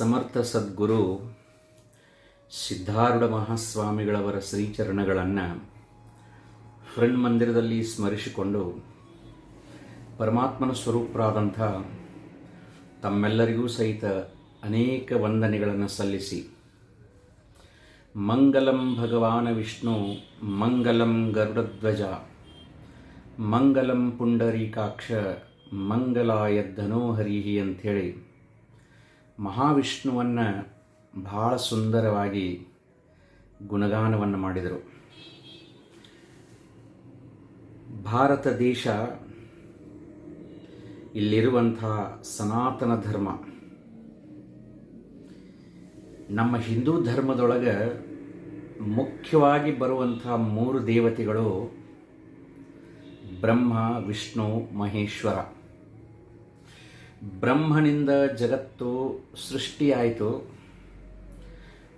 ಸಮರ್ಥ ಸದ್ಗುರು Siddharudha ಮಹಾಸ್ವಾಮಿಗಳವರ ಶ್ರೀಚರಣಗಳನ್ನು friend ಮಂದಿರದಲ್ಲಿ ಸ್ಮರಿಸಿಕೊಂಡು ಪರಮಾತ್ಮನ ಸ್ವರೂಪರಾದಂಥ ತಮ್ಮೆಲ್ಲರಿಗೂ ಸಹಿತ ಅನೇಕ ವಂದನೆಗಳನ್ನು ಸಲ್ಲಿಸಿ. ಮಂಗಲಂ ಭಗವಾನ ವಿಷ್ಣು, ಮಂಗಲಂ ಗರುಡಧ್ವಜ, ಮಂಗಲಂ ಪುಂಡರೀಕಾಕ್ಷ, ಮಂಗಲಾಯ ಧನೋಹರಿಹಿ ಅಂಥೇಳಿ ಮಹಾವಿಷ್ಣುವನ್ನು ಬಹಳ ಸುಂದರವಾಗಿ ಗುಣಗಾನವನ್ನು ಮಾಡಿದರು. ಭಾರತ ದೇಶ ಇಲ್ಲಿರುವಂಥ ಸನಾತನ ಧರ್ಮ. ನಮ್ಮ ಹಿಂದೂ ಧರ್ಮದೊಳಗೆ ಮುಖ್ಯವಾಗಿ ಬರುವಂಥ ಮೂರು ದೇವತೆಗಳು ಬ್ರಹ್ಮ, ವಿಷ್ಣು, ಮಹೇಶ್ವರ. ಬ್ರಹ್ಮನಿಂದ ಜಗತ್ತು ಸೃಷ್ಟಿಯಾಯಿತು.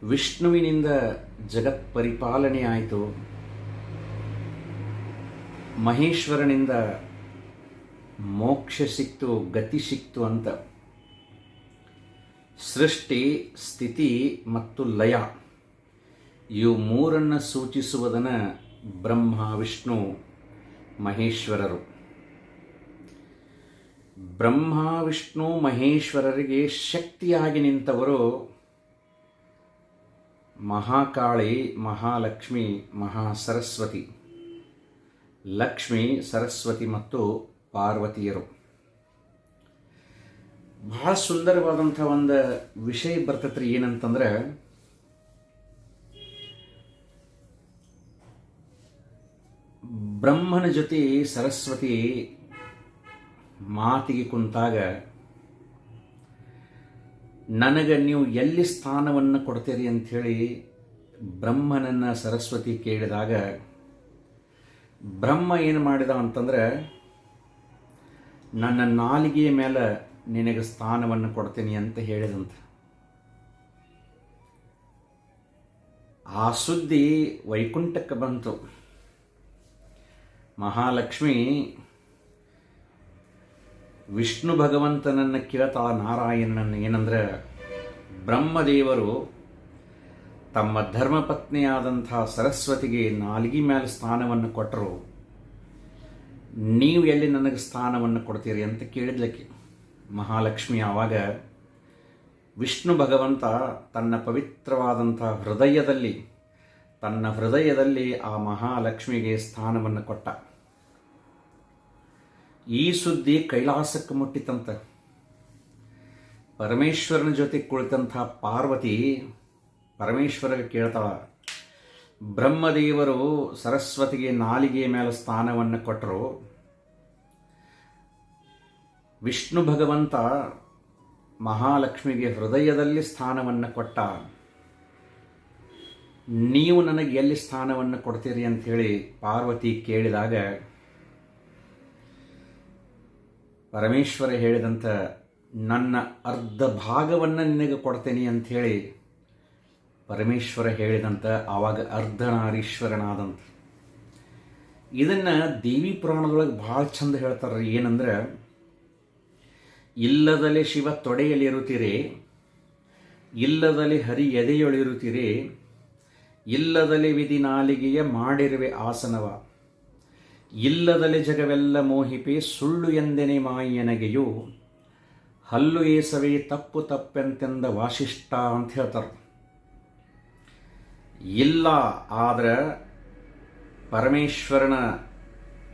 ವಿಷ್ಣುವಿನಿಂದ ಜಗತ್ ಪರಿಪಾಲನೆ ಆಯಿತು ಮಹೇಶ್ವರನಿಂದ ಮೋಕ್ಷ ಸಿಕ್ತು, ಗತಿ ಸಿಕ್ತು ಅಂತ. ಸೃಷ್ಟಿ, ಸ್ಥಿತಿ ಮತ್ತು ಲಯ. ಇವು ಮೂರನ್ನು ಸೂಚಿಸುವುದನ್ನು ಬ್ರಹ್ಮ, ವಿಷ್ಣು, ಮಹೇಶ್ವರರು. ಬ್ರಹ್ಮ, ವಿಷ್ಣು, ಮಹೇಶ್ವರರಿಗೆ ಶಕ್ತಿಯಾಗಿ ನಿಂತವರು ಮಹಾಕಾಳಿ, ಮಹಾಲಕ್ಷ್ಮಿ ಮಹಾ ಸರಸ್ವತಿ ಲಕ್ಷ್ಮಿ, ಸರಸ್ವತಿ ಮತ್ತು ಪಾರ್ವತಿಯರು. ಬಹಳ ಸುಂದರವಾದಂಥ ಒಂದು ವಿಷಯ ಬರ್ತತ್ರಿ ಏನಂತಂದ್ರೆ, ಬ್ರಹ್ಮನ ಜೊತೆ ಸರಸ್ವತಿ ಮಾತಿಗೆ ಕುಂತಾಗ, ನನಗೆ ನೀವು ಎಲ್ಲಿ ಸ್ಥಾನವನ್ನು ಕೊಡ್ತೀರಿ ಅಂಥೇಳಿ ಬ್ರಹ್ಮನನ್ನು ಸರಸ್ವತಿ ಕೇಳಿದಾಗ, ಬ್ರಹ್ಮ ಏನು ಮಾಡಿದ ಅಂತಂದ್ರೆ, ನನ್ನ ನಾಲಿಗೆಯ ಮೇಲೆ ನಿನಗೆ ಸ್ಥಾನವನ್ನು ಕೊಡ್ತೀನಿ ಅಂತ ಹೇಳಿದಂತೆ. ಆ ಸುದ್ದಿ ವೈಕುಂಠಕ್ಕೆ ಬಂತು. ಮಹಾಲಕ್ಷ್ಮಿ ವಿಷ್ಣು ಭಗವಂತನನ್ನು ಕಿರತ ನಾರಾಯಣನನ್ನು ಏನಂದ್ರೆ ಬ್ರಹ್ಮದೇವರು ತಮ್ಮ ಧರ್ಮಪತ್ನಿಯಾದಂಥ ಸರಸ್ವತಿಗೆ ನಾಲ್ಗಿ ಮೇಲೆ ಸ್ಥಾನವನ್ನು ಕೊಟ್ಟರು ನೀವು ಎಲ್ಲಿ ನನಗೆ ಸ್ಥಾನವನ್ನು ಕೊಡ್ತೀರಿ ಅಂತ ಕೇಳಿದ್ಲಕ್ಕೆ. ಮಹಾಲಕ್ಷ್ಮಿ ಆವಾಗ ವಿಷ್ಣು ಭಗವಂತ ತನ್ನ ಪವಿತ್ರವಾದಂಥ ಹೃದಯದಲ್ಲಿ, ತನ್ನ ಹೃದಯದಲ್ಲಿ ಆ ಮಹಾಲಕ್ಷ್ಮಿಗೆ ಸ್ಥಾನವನ್ನು ಕೊಟ್ಟ. ಈ ಸುದ್ದಿ ಕೈಲಾಸಕ್ಕೆ ಮುಟ್ಟಿತಂತ. ಪರಮೇಶ್ವರನ ಜೊತೆ ಕುಳಿತಂಥ ಪಾರ್ವತಿ ಪರಮೇಶ್ವರಗೆ ಕೇಳ್ತಾಳ, ಬ್ರಹ್ಮದೇವರು ಸರಸ್ವತಿಗೆ ನಾಲಿಗೆಯ ಮೇಲೆ ಸ್ಥಾನವನ್ನು ಕೊಟ್ಟರು ವಿಷ್ಣು ಭಗವಂತ ಮಹಾಲಕ್ಷ್ಮಿಗೆ ಹೃದಯದಲ್ಲಿ ಸ್ಥಾನವನ್ನು ಕೊಟ್ಟ. ನೀವು ನನಗೆ ಎಲ್ಲಿ ಸ್ಥಾನವನ್ನು ಕೊಡ್ತೀರಿ ಅಂಥೇಳಿ ಪಾರ್ವತಿ ಕೇಳಿದಾಗ ಪರಮೇಶ್ವರ ಹೇಳಿದಂಥ ನನ್ನ ಅರ್ಧ ಭಾಗವನ್ನು ನಿನಗೆ ಕೊಡ್ತೇನೆ ಅಂಥೇಳಿ ಪರಮೇಶ್ವರ ಹೇಳಿದಂಥ ಆವಾಗ ಅರ್ಧನಾರೀಶ್ವರನಾದಂತ. ಇದನ್ನು ದೇವಿ ಪುರಾಣದೊಳಗೆ ಭಾಳ ಚಂದ ಹೇಳ್ತಾರೆ ಏನಂದ್ರೆ ಇಲ್ಲದಲೆ ಶಿವ ತೊಡೆಯಲ್ಲಿರುತ್ತೀರಿ, ಇಲ್ಲದಲ್ಲಿ ಹರಿ ಎದೆಯೊಳಿರುತ್ತೀರಿ, ಇಲ್ಲದಲ್ಲಿ ವಿಧಿ ನಾಲಿಗೆಯ ಮಾಡಿರುವೆ ಆಸನವ. ಇಲ್ಲದಲ್ಲಿ ಜಗವೆಲ್ಲ ಮೋಹಿಪೆ ಸುಳ್ಳು ಎಂದೆನೆ ಮಾಯನಗೆಯು, ಹಲ್ಲು ಏಸವೇ ತಪ್ಪು ತಪ್ಪೆಂತೆಂದ ವಾಸಿಷ್ಠ ಅಂತ ಹೇಳ್ತಾರೆ. ಇಲ್ಲ, ಆದ್ರೆ ಪರಮೇಶ್ವರನ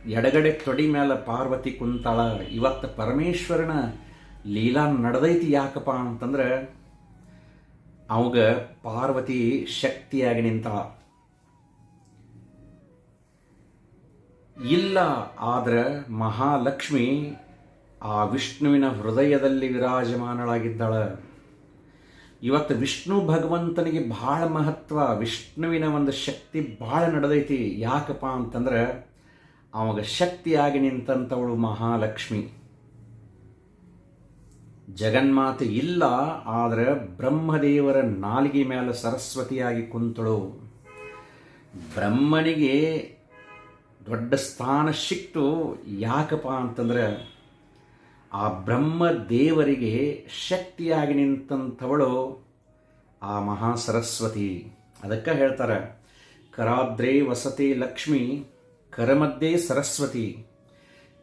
ಎಡಗಡೆ ತೊಡಿ ಮೇಲೆ ಪಾರ್ವತಿ ಕುಂತಾಳ, ಇವತ್ತು ಪರಮೇಶ್ವರನ ಲೀಲಾ ನಡೆದೈತಿ ಯಾಕಪ್ಪ ಅಂತಂದ್ರೆ, ಅವಾಗ ಪಾರ್ವತಿ ಶಕ್ತಿಯಾಗಿ ನಿಂತಾಳ. ಇಲ್ಲ ಆದರೆ ಮಹಾಲಕ್ಷ್ಮಿ ಆ ವಿಷ್ಣುವಿನ ಹೃದಯದಲ್ಲಿ ವಿರಾಜಮಾನಳಾಗಿದ್ದಾಳ. ಇವತ್ತು ವಿಷ್ಣು ಭಗವಂತನಿಗೆ ಭಾಳ ಮಹತ್ವ, ವಿಷ್ಣುವಿನ ಒಂದು ಶಕ್ತಿ ಭಾಳ ನಡೆದೈತಿ. ಯಾಕಪ್ಪ ಅಂತಂದ್ರೆ ಅವಾಗ ಶಕ್ತಿಯಾಗಿ ನಿಂತಂಥವಳು ಮಹಾಲಕ್ಷ್ಮಿ. ಜಗನ್ಮಾತೆ ಇಲ್ಲ, ಆದರೆ ಬ್ರಹ್ಮದೇವರ ನಾಲಿಗೆ ಮೇಲೆ ಸರಸ್ವತಿಯಾಗಿ ಕುಂತಳು. ಬ್ರಹ್ಮನಿಗೆ ದೊಡ್ಡ ಸ್ಥಾನ ಸಿಕ್ತು. ಯಾಕಪ್ಪ ಅಂತಂದ್ರೆ ಆ ಬ್ರಹ್ಮ ದೇವರಿಗೆ ಶಕ್ತಿಯಾಗಿ ನಿಂತಂಥವಳು ಆ ಮಹಾ ಸರಸ್ವತಿ. ಅದಕ್ಕೆ ಹೇಳ್ತಾರೆ, ಕರಾದ್ರೇ ವಸತಿ ಲಕ್ಷ್ಮಿ, ಕರಮದ್ದೇ ಸರಸ್ವತಿ.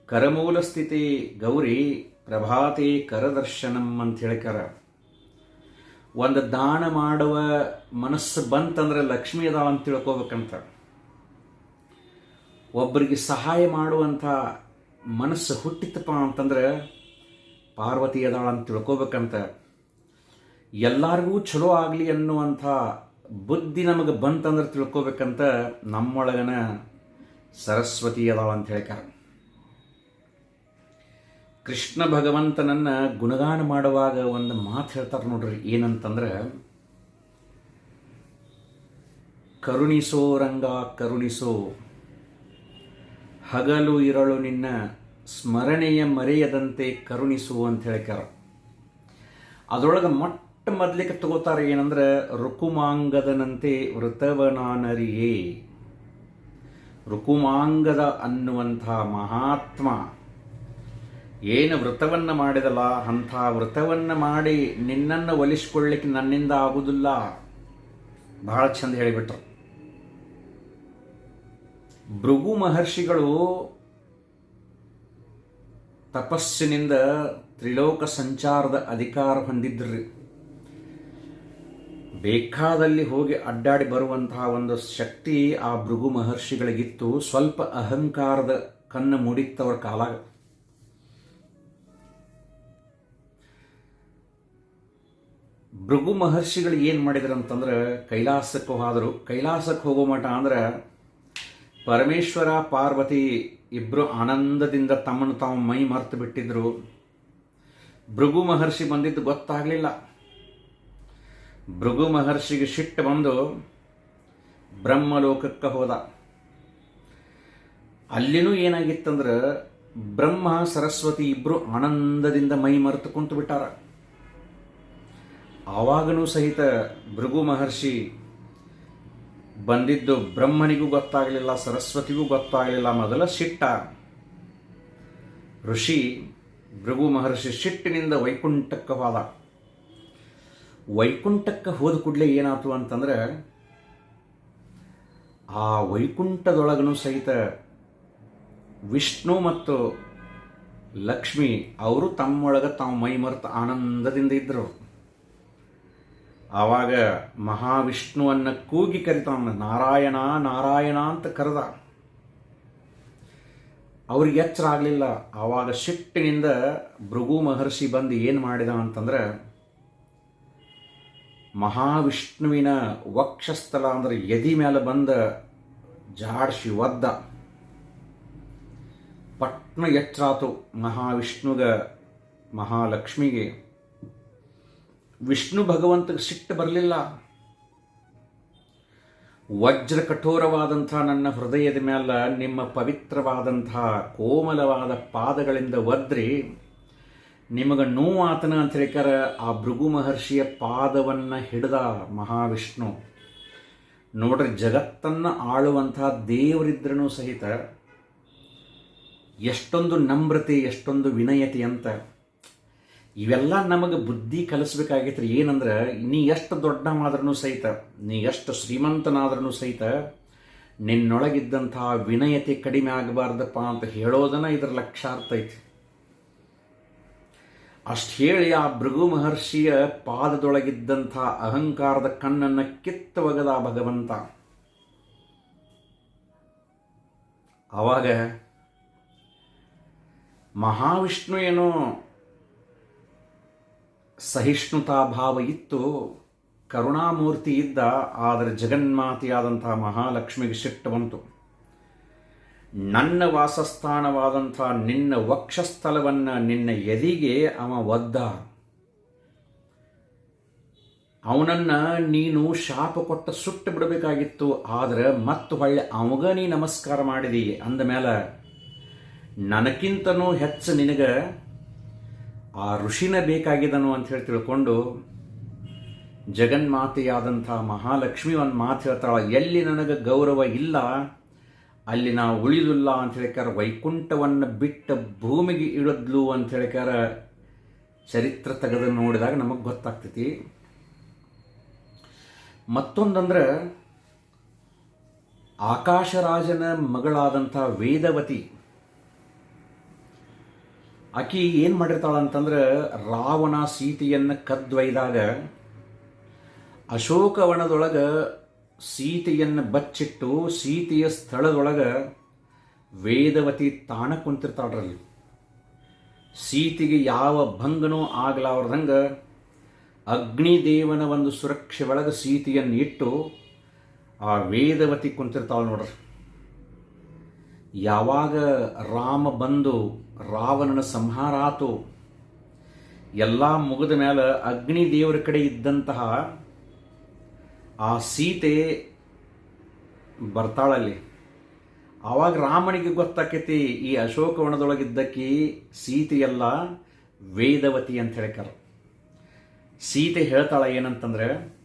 ಕರಮೂಲ ಸ್ಥಿತಿ ಗೌರಿ, ಪ್ರಭಾತೆ ಕರದರ್ಶನಂ ಅಂತ ಹೇಳ್ಕಾರ ಒಂದು ದಾನ ಮಾಡುವ ಮನಸ್ಸು ಬಂತಂದ್ರೆ ಲಕ್ಷ್ಮಿ ಅದಾವ ಅಂತ ತಿಳ್ಕೊಬೇಕಂತ. ಒಬ್ಬರಿಗೆ ಸಹಾಯ ಮಾಡುವಂಥ ಮನಸ್ಸು ಹುಟ್ಟಿತಪ್ಪ ಅಂತಂದ್ರೆ ಪಾರ್ವತಿ ಅದಾಳ ಅಂತ ತಿಳ್ಕೊಬೇಕಂತ. ಎಲ್ಲರಿಗೂ ಚಲೋ ಆಗಲಿ ಅನ್ನುವಂಥ ಬುದ್ಧಿ ನಮಗೆ ಬಂತಂದ್ರೆ ತಿಳ್ಕೊಬೇಕಂತ ನಮ್ಮೊಳಗನ ಸರಸ್ವತಿ ಅದಾಳ ಅಂತ ಹೇಳ್ತಾರೆ ಕೃಷ್ಣ ಭಗವಂತನನ್ನ ಗುಣಗಾನ ಮಾಡುವಾಗ ಒಂದು ಮಾತು ಹೇಳ್ತಾರೆ ನೋಡ್ರಿ, ಏನಂತಂದ್ರೆ, ಕರುಣಿಸೋ ರಂಗ ಕರುಣಿಸೋ ಹಗಲು ಇರಳು ನಿನ್ನ ಸ್ಮರಣೆಯ ಮರೆಯದಂತೆ ಕರುಣಿಸು ಅಂತ ಹೇಳ್ಕಾರ ಅದರೊಳಗೆ ಮೊಟ್ಟ ಮೊದಲಿಗೆ ತಗೋತಾರೆ ಏನಂದ್ರೆ, ರುಕುಮಾಂಗದನಂತೆ ವೃತವನಾನರಿಯೇ. ರುಕುಮಾಂಗದ ಅನ್ನುವಂಥ ಮಹಾತ್ಮ, ಏನು ವ್ರತವನ್ನು ಮಾಡಿದಲ್ಲ, ಅಂಥ ವ್ರತವನ್ನು ಮಾಡಿ ನಿನ್ನನ್ನು ಒಲಿಸ್ಕೊಳ್ಳಿಕ್ಕೆ ನನ್ನಿಂದ ಆಗುವುದಿಲ್ಲ ಬಹಳ ಚಂದ ಹೇಳಿಬಿಟ್ರು. ಭೃಗು ಮಹರ್ಷಿಗಳು ತಪಸ್ಸಿನಿಂದ ತ್ರಿಲೋಕ ಸಂಚಾರದ ಅಧಿಕಾರ ಹೊಂದಿದ್ರಿ. ಬೇಕಾದಲ್ಲಿ ಹೋಗಿ ಅಡ್ಡಾಡಿ ಬರುವಂತಹ ಒಂದು ಶಕ್ತಿ ಆ ಭೃಗು ಮಹರ್ಷಿಗಳಿಗಿತ್ತು. ಸ್ವಲ್ಪ ಅಹಂಕಾರದ ಕಣ್ಣು ಮೂಡಿತ್ತವ್ರ ಕಾಲ. ಭೃಗು ಮಹರ್ಷಿಗಳು ಏನು ಮಾಡಿದ್ರು ಅಂತಂದ್ರೆ ಕೈಲಾಸಕ್ಕೆ ಹೋದರು. ಕೈಲಾಸಕ್ಕೆ ಹೋಗೋ ಮಠ ಅಂದ್ರೆ ಪರಮೇಶ್ವರ, ಪಾರ್ವತಿ ಇಬ್ಬರು ಆನಂದದಿಂದ ತಮ್ಮನ್ನು ತಾವು ಮೈ ಮರೆತು ಬಿಟ್ಟಿದ್ರು. ಭೃಗು ಮಹರ್ಷಿ ಬಂದಿದ್ದು ಗೊತ್ತಾಗಲಿಲ್ಲ. ಭೃಗು ಮಹರ್ಷಿಗೆ ಸಿಟ್ಟು ಬಂದು ಬ್ರಹ್ಮಲೋಕಕ್ಕೆ ಹೋದ. ಅಲ್ಲಿನೂ ಏನಾಗಿತ್ತಂದ್ರೆ ಬ್ರಹ್ಮ, ಸರಸ್ವತಿ ಇಬ್ಬರು ಆನಂದದಿಂದ ಮೈ ಮರೆತು ಕುಂತು ಬಿಟ್ಟಾರ. ಆವಾಗನೂ ಸಹಿತ ಭೃಗು ಮಹರ್ಷಿ ಬಂದಿದ್ದು ಬ್ರಹ್ಮನಿಗೂ ಗೊತ್ತಾಗಲಿಲ್ಲ, ಸರಸ್ವತಿಗೂ ಗೊತ್ತಾಗಲಿಲ್ಲ ಮೊದಲ ಸಿಟ್ಟ ಋಷಿ ಭೃಗು ಮಹರ್ಷಿ ಸಿಟ್ಟಿನಿಂದ ವೈಕುಂಠಕ್ಕೆ ಹೋದ. ವೈಕುಂಠಕ್ಕೆ ಹೋದ ಕೂಡಲೇ ಏನಾಯ್ತು ಅಂತಂದ್ರೆ, ಆ ವೈಕುಂಠದೊಳಗನು ಸಹಿತ ವಿಷ್ಣು ಮತ್ತು ಲಕ್ಷ್ಮಿ, ಅವರು ತಮ್ಮೊಳಗೆ ತಾವು ಮೈಮರ್ತ ಆನಂದದಿಂದ ಇದ್ದರು ಆವಾಗ ಮಹಾವಿಷ್ಣುವನ್ನು ಕೂಗಿ ಕರಿತಾನ ನಾರಾಯಣ ನಾರಾಯಣ ಅಂತ ಕರೆದ. ಅವ್ರಿಗೆ ಎಚ್ಚರ ಆಗಲಿಲ್ಲ. ಆವಾಗ ಸಿಟ್ಟಿನಿಂದ ಭೃಗು ಮಹರ್ಷಿ ಬಂದು ಏನು ಮಾಡಿದ ಅಂತಂದ್ರೆ, ಮಹಾವಿಷ್ಣುವಿನ ವಕ್ಷಸ್ಥಲ ಅಂದ್ರೆ ಎದಿ ಮೇಲೆ ಬಂದ ಜಾಡ್ಸಿ ಒದ್ದ. ಪಟ್ನ ಎಚ್ಚರಾತು ಮಹಾವಿಷ್ಣುಗ ಮಹಾಲಕ್ಷ್ಮಿಗೆ ವಿಷ್ಣು ಭಗವಂತಗೆ ಸಿಟ್ಟು ಬರಲಿಲ್ಲ. ವಜ್ರ ಕಠೋರವಾದಂಥ ನನ್ನ ಹೃದಯದ ಮೇಲೆ ನಿಮ್ಮ ಪವಿತ್ರವಾದಂಥ ಕೋಮಲವಾದ ಪಾದಗಳಿಂದ ಒದ್ರಿ ನಿಮಗೆ ನೋವಾತನ ಅಂತ ಹೇಳಿಕಾರ ಆ ಭೃಗು ಮಹರ್ಷಿಯ ಪಾದವನ್ನು ಹಿಡಿದ ಮಹಾವಿಷ್ಣು. ನೋಡ್ರಿ, ಜಗತ್ತನ್ನು ಆಳುವಂಥ ದೇವರಿದ್ರೂ ಸಹಿತ ಎಷ್ಟೊಂದು ನಮ್ರತೆ ಎಷ್ಟೊಂದು ವಿನಯತೆ ಅಂತ ಇವೆಲ್ಲ ನಮಗೆ ಬುದ್ಧಿ ಕಲಿಸ್ಬೇಕಾಗಿತ್ತು ಏನಂದ್ರೆ, ನೀ ಎಷ್ಟು ದೊಡ್ಡವಾದ್ರೂ ಸಹಿತ, ನೀ ಎಷ್ಟು ಶ್ರೀಮಂತನಾದ್ರೂ ಸಹಿತ ನಿನ್ನೊಳಗಿದ್ದಂತಹ ವಿನಯತೆ ಕಡಿಮೆ ಆಗಬಾರ್ದಪ್ಪ ಅಂತ ಹೇಳೋದನ್ನ ಇದರ ಲಕ್ಷಾರ್ಥ ಐತಿ. ಅಷ್ಟು ಹೇಳಿ ಆ ಭೃಗು ಮಹರ್ಷಿಯ ಪಾದದೊಳಗಿದ್ದಂಥ ಅಹಂಕಾರದ ಕಣ್ಣನ್ನು ಕಿತ್ತ ಒಗದ ಭಗವಂತ. ಆವಾಗ ಮಹಾವಿಷ್ಣು ಏನೋ ಸಹಿಷ್ಣುತಾ ಭಾವ ಇತ್ತು ಕರುಣಾಮೂರ್ತಿ ಇದ್ದ ಆದರೆ ಜಗನ್ಮಾತೆಯಾದಂಥ ಮಹಾಲಕ್ಷ್ಮಿಗೆ ಸಿಟ್ಟು ಬಂತು. ನನ್ನ ವಾಸಸ್ಥಾನವಾದಂಥ ನಿನ್ನ ವಕ್ಷಸ್ಥಲವನ್ನು ನಿನ್ನ ಎದಿಗೆ ಅವ ಒದ್ದ ಅವನನ್ನು ನೀನು ಶಾಪ ಕೊಟ್ಟ ಸುಟ್ಟು ಬಿಡಬೇಕಾಗಿತ್ತು, ಆದರೆ ಮತ್ತು ಹೊಳ್ಳೆ, ಅವಗ ನೀ ನಮಸ್ಕಾರ ಮಾಡಿದಿ ಅಂದ ಮೇಲೆ ನನಕ್ಕಿಂತನೂ ಹೆಚ್ಚು ನಿನಗೆ ಆ ಋಷಿನ ಬೇಕಾಗಿದನು ಅಂತ ಹೇಳಿ ತಿಳ್ಕೊಂಡು ಜಗನ್ಮಾತೆಯಾದಂಥ ಮಹಾಲಕ್ಷ್ಮಿ ಒಂದು ಮಾತು ಹೇಳ್ತಾಳ, ಎಲ್ಲಿ ನನಗೆ ಗೌರವ ಇಲ್ಲ, ಅಲ್ಲಿ ನಾವು ಉಳಿದುಲ್ಲ ಅಂತ ಹೇಳಿಕಾರ ವೈಕುಂಠವನ್ನು ಬಿಟ್ಟ ಭೂಮಿಗೆ ಇಳಿದ್ಲು ಅಂತ ಹೇಳಿಕಾರ ಚರಿತ್ರೆ ತೆಗೆದು ನೋಡಿದಾಗ ನಮಗೆ ಗೊತ್ತಾಗ್ತೈತಿ. ಮತ್ತೊಂದಂದ್ರೆ, ಆಕಾಶರಾಜನ ಮಗಳಾದಂಥ ವೇದವತಿ ಆಕಿ ಏನು ಮಾಡಿರ್ತಾಳಂತಂದ್ರೆ ರಾವಣ ಸೀತೆಯನ್ನು ಕದ್ವೈದಾಗ ಅಶೋಕವನದೊಳಗೆ ಸೀತೆಯನ್ನು ಬಚ್ಚಿಟ್ಟು ಸೀತೆಯ ಸ್ಥಳದೊಳಗೆ ವೇದವತಿ ತಾಣ ಕುಂತಿರ್ತಾಳ್ರಲ್ಲಿ. ಸೀತೆಗೆ ಯಾವ ಭಂಗನೂ ಅಗ್ನಿ ಅಗ್ನಿದೇವನ ಒಂದು ಸುರಕ್ಷೆ ಒಳಗೆ ಸೀತೆಯನ್ನು ಇಟ್ಟು ಆ ವೇದವತಿ ಕುಂತಿರ್ತಾಳೆ ನೋಡ್ರಿ. ಯಾವಾಗ ರಾಮ ಬಂದು ರಾವಣನ ಸಂಹಾರ ಆತು ಎಲ್ಲ ಮುಗಿದ ಮೇಲೆ ಅಗ್ನಿ ದೇವರ ಕಡೆ ಇದ್ದಂತಹ ಆ ಸೀತೆ ಬರ್ತಾಳಲ್ಲಿ. ಆವಾಗ ರಾಮನಿಗೆ ಗೊತ್ತಾಕೈತಿ, ಈ ಅಶೋಕವನದೊಳಗಿದ್ದಕ್ಕಿ ಸೀತೆಯೆಲ್ಲ ವೇದವತಿ ಅಂತ ಹೇಳ್ಕಾರ ಸೀತೆ ಹೇಳ್ತಾಳ ಏನಂತಂದ್ರೆ,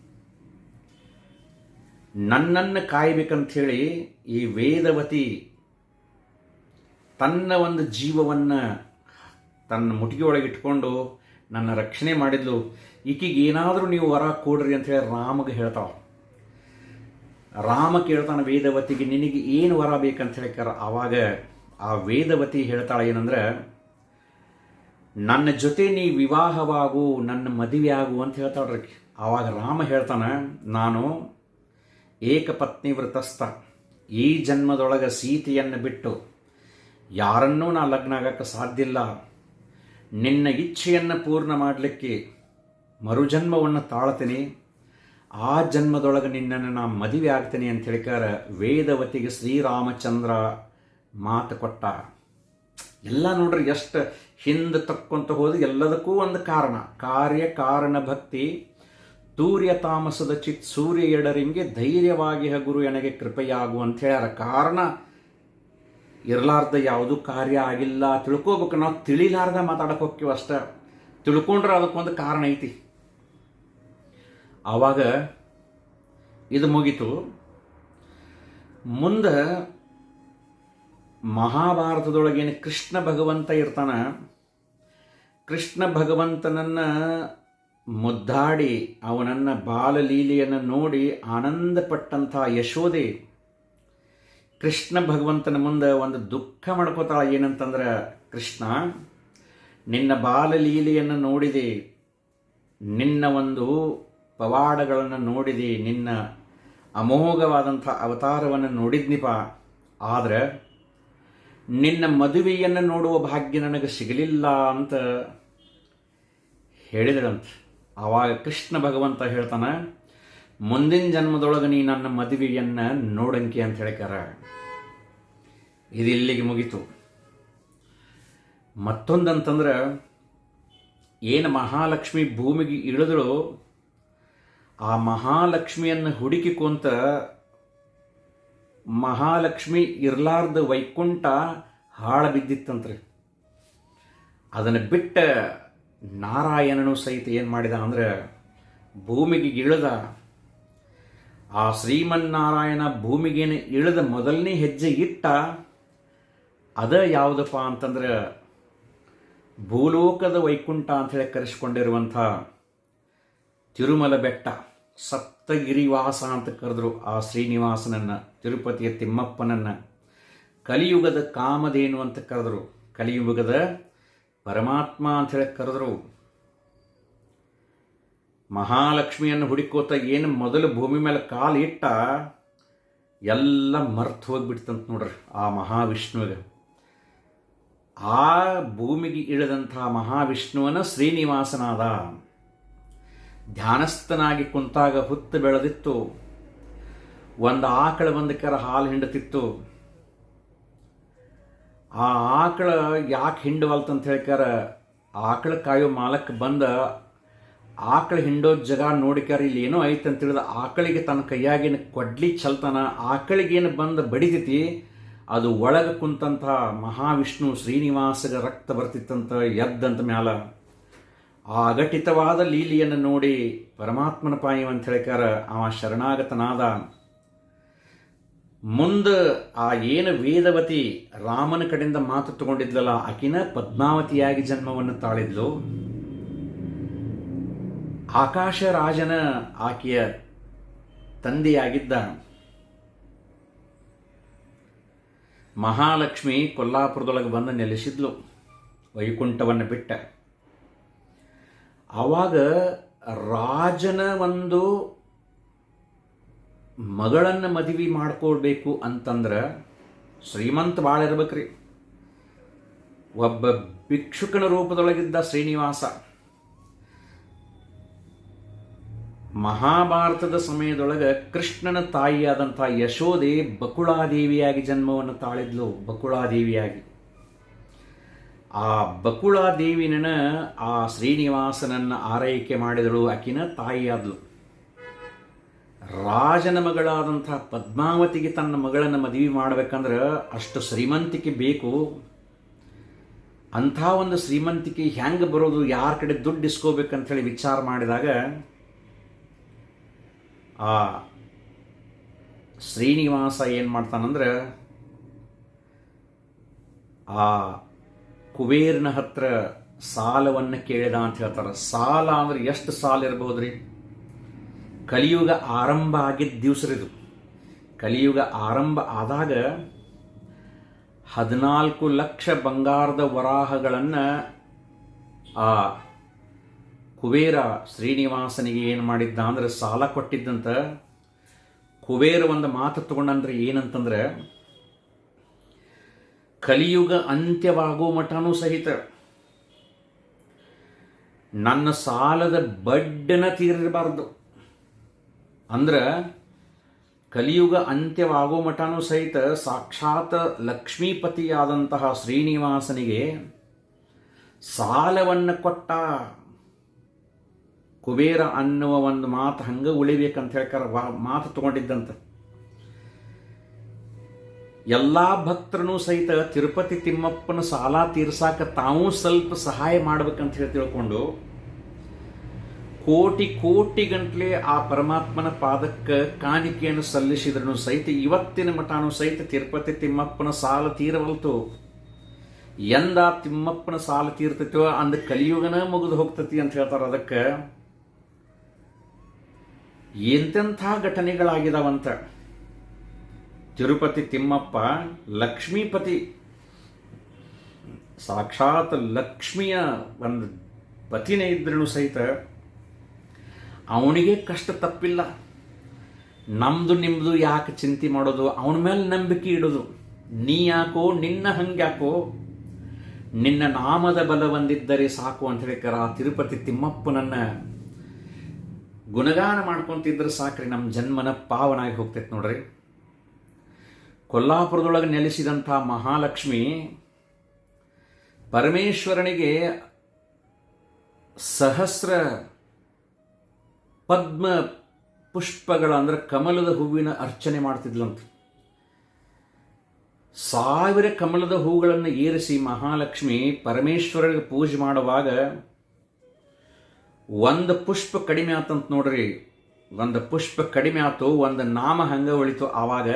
ನನ್ನನ್ನು ಕಾಯ್ಬೇಕಂತ ಹೇಳಿ ಈ ವೇದವತಿ ತನ್ನ ಒಂದು ಜೀವವನ್ನು ತನ್ನ ಮುಟಿಗೆಯೊಳಗೆ ಇಟ್ಕೊಂಡು ನನ್ನ ರಕ್ಷಣೆ ಮಾಡಿದ್ಲು. ಈಕಿಗೆ ಏನಾದರೂ ನೀವು ವರ ಕೊಡ್ರಿ ಅಂತ ಹೇಳಿ ರಾಮಗೆ ಹೇಳ್ತಾವ ರಾಮ ಕೇಳ್ತಾನೆ, ವೇದವತಿಗೆ ನಿನಗೆ ಏನು ವರ ಬೇಕಂತ ಹೇಳಿಕಾರ ಆವಾಗ ಆ ವೇದವತಿ ಹೇಳ್ತಾಳೆ ಏನಂದ್ರೆ, ನನ್ನ ಜೊತೆ ನೀ ವಿವಾಹವಾಗು, ನನ್ನ ಮದುವೆ ಆಗು ಅಂತ ಹೇಳ್ತಾಳ್ರಿ ಆವಾಗ ರಾಮ ಹೇಳ್ತಾನೆ, ನಾನು ಏಕಪತ್ನಿ ವ್ರತಸ್ಥ ಈ ಜನ್ಮದೊಳಗೆ ಸೀತೆಯನ್ನು ಬಿಟ್ಟು ಯಾರನ್ನೂ ನಾ ಲಗ್ನ ಆಗಕ್ಕೆ ಸಾಧ್ಯ ಇಲ್ಲ ನಿನ್ನ ಇಚ್ಛೆಯನ್ನು ಪೂರ್ಣ ಮಾಡಲಿಕ್ಕೆ ಮರುಜನ್ಮವನ್ನು ತಾಳ್ತೀನಿ. ಆ ಜನ್ಮದೊಳಗೆ ನಿನ್ನನ್ನು ನಾ ಮದುವೆ ಆಗ್ತೀನಿ ಅಂತ ಹೇಳಿಕಾರ ವೇದವತಿಗೆ ಶ್ರೀರಾಮಚಂದ್ರ ಮಾತು ಕೊಟ್ಟ. ಎಲ್ಲ ನೋಡ್ರಿ ಎಷ್ಟು ಹಿಂದೆ ತಕ್ಕೊಂತ ಹೋದ ಎಲ್ಲದಕ್ಕೂ ಒಂದು ಕಾರಣ. ಕಾರ್ಯ ಕಾರಣ ಭಕ್ತಿ. ತೂರ್ಯ ತಾಮಸದ ಚಿತ್ ಸೂರ್ಯ ಎಡರಿಂಗೆ ಧೈರ್ಯವಾಗಿ ಗುರು ಎನಗೆ ಕೃಪೆಯಾಗು ಅಂತ ಹೇಳ್ಯಾರ. ಕಾರಣ ಇರಲಾರ್ದ ಯಾವುದು ಕಾರ್ಯ ಆಗಿಲ್ಲ, ತಿಳ್ಕೋಬೇಕು. ನಾವು ತಿಳಿಲಾರ್ದ ಮಾತಾಡಕ್ಕೆ ಹೋಗ್ತೀವಿ ಅಷ್ಟ. ತಿಳ್ಕೊಂಡ್ರೆ ಅದಕ್ಕೊಂದು ಕಾರಣ ಐತಿ. ಆವಾಗ ಇದು ಮುಗೀತು. ಮುಂದೆ ಮಹಾಭಾರತದೊಳಗೇನು ಕೃಷ್ಣ ಭಗವಂತ ಇರ್ತಾನ? ಕೃಷ್ಣ ಭಗವಂತನನ್ನು ಮುದ್ದಾಡಿ ಅವನನ್ನ ಬಾಲಲೀಲೆಯನ್ನು ನೋಡಿ ಆನಂದಪಟ್ಟಂಥ ಯಶೋದೆ ಕೃಷ್ಣ ಭಗವಂತನ ಮುಂದೆ ಒಂದು ದುಃಖ ಮಾಡ್ಕೋತಾಳ ಏನಂತಂದ್ರೆ, ಕೃಷ್ಣ, ನಿನ್ನ ಬಾಲಲೀಲೆಯನ್ನು ನೋಡಿದೆ. ನಿನ್ನ ಒಂದು ಪವಾಡಗಳನ್ನು ನೋಡಿದೆ. ನಿನ್ನ ಅಮೋಘವಾದಂಥ ಅವತಾರವನ್ನು ನೋಡಿದ್ನಿಪ. ಆದರೆ ನಿನ್ನ ಮದುವೆಯನ್ನು ನೋಡುವ ಭಾಗ್ಯ ನನಗೆ ಸಿಗಲಿಲ್ಲ ಅಂತ ಹೇಳಿದಳಂತೆ. ಆವಾಗ ಕೃಷ್ಣ ಭಗವಂತ ಹೇಳ್ತಾನೆ ಮುಂದಿನ ಜನ್ಮದೊಳಗೆ ನೀ ನನ್ನ ಮದುವೆಯನ್ನು ನೋಡಂಕಿ ಅಂತ ಹೇಳ್ಕಾರ ಇದಿಲ್ಲಿಗೆ ಮುಗೀತು. ಮತ್ತೊಂದಂತಂದ್ರೆ, ಏನು ಮಹಾಲಕ್ಷ್ಮಿ ಭೂಮಿಗೆ ಇಳಿದಳು, ಆ ಮಹಾಲಕ್ಷ್ಮಿಯನ್ನು ಹುಡುಕಿಕೊಂತ ಮಹಾಲಕ್ಷ್ಮಿ ಇರ್ಲಾರ್ದ ವೈಕುಂಠ ಹಾಳ ಬಿದ್ದಿತ್ತಂತ್ರಿ. ಅದನ್ನು ಬಿಟ್ಟ ನಾರಾಯಣನು ಸಹಿತ ಏನು ಮಾಡಿದ ಅಂದ್ರೆ ಭೂಮಿಗೆ ಇಳಿದ ಆ ಶ್ರೀಮನ್ನಾರಾಯಣ ಭೂಮಿಗೆ ಇಳಿದ ಮೊದಲನೇ ಹೆಜ್ಜೆ ಇಟ್ಟ ಅದ ಯಾವುದಪ್ಪ ಅಂತಂದ್ರೆ ಭೂಲೋಕದ ವೈಕುಂಠ ಅಂತ ಹೇಳಿ ಕರೆಸ್ಕೊಂಡಿರುವಂಥ ತಿರುಮಲ ಬೆಟ್ಟ ಸಪ್ತಗಿರಿವಾಸ ಅಂತ ಕರೆದ್ರು ಆ ಶ್ರೀನಿವಾಸನನ್ನ, ತಿರುಪತಿಯ ತಿಮ್ಮಪ್ಪನನ್ನ. ಕಲಿಯುಗದ ಕಾಮಧೇನು ಅಂತ ಕರೆದ್ರು. ಕಲಿಯುಗದ ಪರಮಾತ್ಮ ಅಂತ ಹೇಳಿ ಕರೆದ್ರು. ಮಹಾಲಕ್ಷ್ಮಿಯನ್ನು ಹುಡುಕೋತ ಏನು ಮೊದಲು ಭೂಮಿ ಮೇಲೆ ಕಾಲು ಇಟ್ಟ ಎಲ್ಲ ಮರ್ತು ಹೋಗ್ಬಿಡ್ತಂತ ನೋಡ್ರಿ ಆ ಮಹಾವಿಷ್ಣುವಿಗೆ. ಆ ಭೂಮಿಗೆ ಇಳಿದಂತಹ ಮಹಾವಿಷ್ಣುವನ ಶ್ರೀನಿವಾಸನಾದ ಧ್ಯಾನಸ್ಥನಾಗಿ ಕುಂತಾಗ ಹುತ್ತು ಬೆಳೆದಿತ್ತು. ಒಂದು ಆಕಳ ಬಂದಕ್ಕಾರ ಹಾಲು ಹಿಂಡತಿತ್ತು. ಆ ಆಕಳ ಯಾಕೆ ಹಿಂಡವಲ್ತಂತ ಹೇಳ್ಕಾರ ಆಕಳ ಕಾಯೋ ಮಾಲಕ್ಕೆ ಬಂದ ಆಕಳ ಹಿಂಡೋ ಜಗ ನೋಡಿಕಾರ ಇಲ್ಲಿ ಏನೋ ಐತೆ ಅಂತ ತಿಳಿದ ಆಕಳಿಗೆ ತನ್ನ ಕೈಯಾಗಿನ ಕೊಡ್ಲಿ ಚಲ್ತನ, ಆಕಳಿಗೇನು ಬಂದು ಬಡಿತೈತಿ ಅದು ಒಳಗೆ ಕುಂತಂಥ ಮಹಾವಿಷ್ಣು ಶ್ರೀನಿವಾಸಗ ರಕ್ತ ಬರ್ತಿತ್ತಂತ ಎದ್ದಂತ ಮ್ಯಾಲ. ಆ ಅಘಟಿತವಾದ ಲೀಲಿಯನ್ನು ನೋಡಿ ಪರಮಾತ್ಮನ ಪಾಯಿ ಅಂತ ಹೇಳಿಕಾರ ಅವ ಶರಣಾಗತನಾದ. ಮುಂದೆ ಆ ಏನು ವೇದವತಿ ರಾಮನ ಕಡೆಯಿಂದ ಮಾತು ತಗೊಂಡಿದ್ಲಲ್ಲ, ಆಕಿನ ಪದ್ಮಾವತಿಯಾಗಿ ಜನ್ಮವನ್ನು ತಾಳಿದ್ಲು. ಆಕಾಶ ರಾಜನ ಆಕೆಯ ತಂದೆಯಾಗಿದ್ದ ಮಹಾಲಕ್ಷ್ಮಿ ಕೊಲ್ಲಾಪುರದೊಳಗೆ ಬಂದು ನೆಲೆಸಿದ್ಲು, ವೈಕುಂಠವನ್ನು ಬಿಟ್ಟ. ಆವಾಗ ರಾಜನ ಒಂದು ಮಗಳನ್ನು ಮದುವೆ ಮಾಡ್ಕೊಳ್ಬೇಕು ಅಂತಂದ್ರೆ ಶ್ರೀಮಂತ ಭಾಳ ಇರ್ಬೇಕ್ರಿ ಒಬ್ಬ ಭಿಕ್ಷುಕನ ರೂಪದೊಳಗಿದ್ದ ಶ್ರೀನಿವಾಸ. ಮಹಾಭಾರತದ ಸಮಯದೊಳಗೆ ಕೃಷ್ಣನ ತಾಯಿಯಾದಂಥ ಯಶೋದೆ ಬಕುಳಾದೇವಿಯಾಗಿ ಜನ್ಮವನ್ನು ತಾಳಿದ್ಲು, ಬಕುಳಾದೇವಿಯಾಗಿ. ಆ ಬಕುಳಾದೇವಿನ ಆ ಶ್ರೀನಿವಾಸನನ್ನು ಆರೈಕೆ ಮಾಡಿದಳು ಆಕಿನ ತಾಯಿಯಾದ್ಲು. ರಾಜನ ಮಗಳಾದಂಥ ಪದ್ಮಾವತಿಗೆ ತನ್ನ ಮಗಳನ್ನು ಮದುವೆ ಮಾಡ್ಬೇಕಂದ್ರೆ ಅಷ್ಟು ಶ್ರೀಮಂತಿಕೆ ಬೇಕು. ಅಂಥ ಒಂದು ಶ್ರೀಮಂತಿಕೆ ಹೆಂಗೆ ಬರೋದು, ಯಾರ ಕಡೆ ದುಡ್ಡು ಇಸ್ಕೋಬೇಕಂತ ಹೇಳಿ ವಿಚಾರ ಮಾಡಿದಾಗ ಆ ಶ್ರೀನಿವಾಸ ಏನು ಮಾಡ್ತಾನಂದ್ರೆ ಆ ಕುಬೇರನ ಹತ್ರ ಸಾಲವನ್ನು ಕೇಳಿದ ಅಂತ ಹೇಳ್ತಾರೆ. ಸಾಲ ಅಂದ್ರೆ ಎಷ್ಟು ಸಾಲ ರೀ ಕಲಿಯುಗ ಆರಂಭ ಆಗಿದ್ದ ಇದು. ಕಲಿಯುಗ ಆರಂಭ ಆದಾಗ ಹದಿನಾಲ್ಕು ಲಕ್ಷ ಬಂಗಾರದ ವರಾಹಗಳನ್ನು ಆ ಕುಬೇರ ಶ್ರೀನಿವಾಸನಿಗೆ ಏನು ಮಾಡಿದ್ದ ಅಂದರೆ ಸಾಲ ಕೊಟ್ಟಿದ್ದಂತ ಕುಬೇರ ಒಂದು ಮಾತು ತಗೊಂಡಂದ್ರೆ ಏನಂತಂದ್ರೆ, ಕಲಿಯುಗ ಅಂತ್ಯವಾಗೋ ಮಠನೂ ಸಹಿತ ನನ್ನ ಸಾಲದ ಬಡ್ಡನ ತೀರಿರಬಾರ್ದು. ಅಂದ್ರೆ ಕಲಿಯುಗ ಅಂತ್ಯವಾಗೋ ಮಠನೂ ಸಹಿತ ಸಾಕ್ಷಾತ್ ಲಕ್ಷ್ಮೀಪತಿಯಾದಂತಹ ಶ್ರೀನಿವಾಸನಿಗೆ ಸಾಲವನ್ನು ಕೊಟ್ಟ. ಕುಬೇರ ಅನ್ನುವ ಒಂದು ಮಾತು ಹಂಗೆ ಉಳಿಬೇಕಂತ ಹೇಳ್ಕಾರ ಮಾತು ತಗೊಂಡಿದ್ದಂತ. ಎಲ್ಲ ಭಕ್ತರನ್ನೂ ಸಹಿತ ತಿರುಪತಿ ತಿಮ್ಮಪ್ಪನ ಸಾಲ ತೀರ್ಸಾಕ ತಾವು ಸ್ವಲ್ಪ ಸಹಾಯ ಮಾಡ್ಬೇಕಂತ ಹೇಳಿ ತಿಳ್ಕೊಂಡು ಕೋಟಿ ಕೋಟಿ ಗಂಟ್ಲೆ ಆ ಪರಮಾತ್ಮನ ಪಾದಕ್ಕೆ ಕಾಣಿಕೆಯನ್ನು ಸಲ್ಲಿಸಿದ್ರೂ ಸಹಿತ ಇವತ್ತಿನ ಮಠಾನು ಸಹಿತ ತಿರುಪತಿ ತಿಮ್ಮಪ್ಪನ ಸಾಲ ತೀರವಲ್ತು. ಎಂದ ತಿಮ್ಮಪ್ಪನ ಸಾಲ ತೀರ್ತೈತೋ ಅಂದ ಕಲಿಯುಗನ ಮುಗಿದು ಹೋಗ್ತತಿ ಅಂತ ಹೇಳ್ತಾರೆ ಅದಕ್ಕೆ. ಎಂತೆಂಥ ಘಟನೆಗಳಾಗಿದಾವಂತ? ತಿರುಪತಿ ತಿಮ್ಮಪ್ಪ, ಲಕ್ಷ್ಮೀಪತಿ. ಸಾಕ್ಷಾತ್ ಲಕ್ಷ್ಮಿಯ ಒಂದು ಪತಿನೇ ಇದ್ರೂ ಸಹಿತ ಅವನಿಗೆ ಕಷ್ಟ ತಪ್ಪಿಲ್ಲ. ನಮ್ದು ನಿಮ್ಮದು ಯಾಕೆ ಚಿಂತೆ ಮಾಡೋದು? ಅವನ ಮೇಲೆ ನಂಬಿಕೆ ಇಡೋದು. ನೀ ಯಾಕೋ, ನಿನ್ನ ಹಂಗ್ಯಾಕೋ? ನಿನ್ನ ನಾಮದ ಬಲ ಬಂದಿದ್ದರೆ ಸಾಕು ಅಂತ ಹೇಳಿಕರ ತಿರುಪತಿ ತಿಮ್ಮಪ್ಪನನ್ನ ಗುಣಗಾನ ಮಾಡ್ಕೊತಿದ್ರೆ ಸಾಕ್ರಿ ನಮ್ಮ ಜನ್ಮನ ಪಾವನಾಗಿ ಹೋಗ್ತೈತೆ ನೋಡ್ರಿ. ಕೊಲ್ಲಾಪುರದೊಳಗೆ ನೆಲೆಸಿದಂಥ ಮಹಾಲಕ್ಷ್ಮಿ ಪರಮೇಶ್ವರನಿಗೆ ಸಹಸ್ರ ಪದ್ಮ ಪುಷ್ಪಗಳ ಅಂದರೆ ಕಮಲದ ಹೂವಿನ ಅರ್ಚನೆ ಮಾಡ್ತಿದ್ಲಂತ. ಸಾವಿರ ಕಮಲದ ಹೂಗಳನ್ನು ಏರಿಸಿ ಮಹಾಲಕ್ಷ್ಮಿ ಪರಮೇಶ್ವರನಿಗೆ ಪೂಜೆ ಮಾಡುವಾಗ ಒಂದು ಪುಷ್ಪ ಕಡಿಮೆ ಆತಂತ ನೋಡ್ರಿ. ಒಂದು ಪುಷ್ಪ ಕಡಿಮೆ ಆತು, ಒಂದು ನಾಮ ಹಂಗ ಉಳಿತು ಆವಾಗ,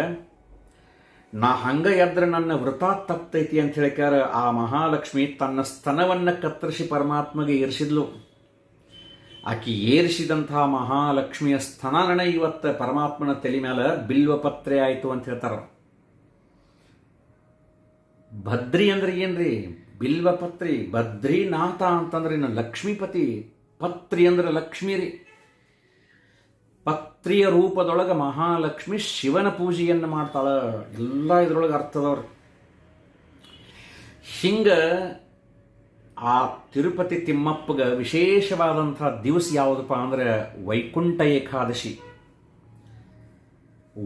ನಾ ಹಂಗ ಎದ್ರೆ ನನ್ನ ವೃತ ತಪ್ತೈತಿ ಅಂತ ಹೇಳಿಕ್ಯಾರ, ಆ ಮಹಾಲಕ್ಷ್ಮಿ ತನ್ನ ಸ್ತನವನ್ನು ಕತ್ತರಿಸಿ ಪರಮಾತ್ಮಗೆ ಏರಿಸಿದ್ಲು. ಆಕಿ ಏರಿಸಿದಂತಹ ಮಹಾಲಕ್ಷ್ಮಿಯ ಸ್ತನನ ಇವತ್ತು ಪರಮಾತ್ಮನ ತಲೆ ಮೇಲೆ ಬಿಲ್ವಪತ್ರೆ ಆಯಿತು ಅಂತ ಹೇಳ್ತಾರ. ಭದ್ರಿ ಅಂದ್ರೆ ಏನ್ರಿ? ಬಿಲ್ವಪತ್ರಿ ಭದ್ರಿನಾಥ ಅಂತಂದ್ರೆ ಇನ್ನು ಲಕ್ಷ್ಮೀಪತಿ? ಪತ್ರಿ ಅಂದ್ರೆ ಲಕ್ಷ್ಮೀ ರೀ. ಪತ್ರಿಯ ರೂಪದೊಳಗೆ ಮಹಾಲಕ್ಷ್ಮಿ ಶಿವನ ಪೂಜೆಯನ್ನು ಮಾಡ್ತಾಳ. ಎಲ್ಲ ಇದ್ರೊಳಗೆ ಅರ್ಥದವ್ರು ಹಿಂಗ ಆ ತಿರುಪತಿ ತಿಮ್ಮಪ್ಪಗೆ ವಿಶೇಷವಾದಂಥ ದಿವಸ ಯಾವುದಪ್ಪ ಅಂದ್ರೆ ವೈಕುಂಠ ಏಕಾದಶಿ.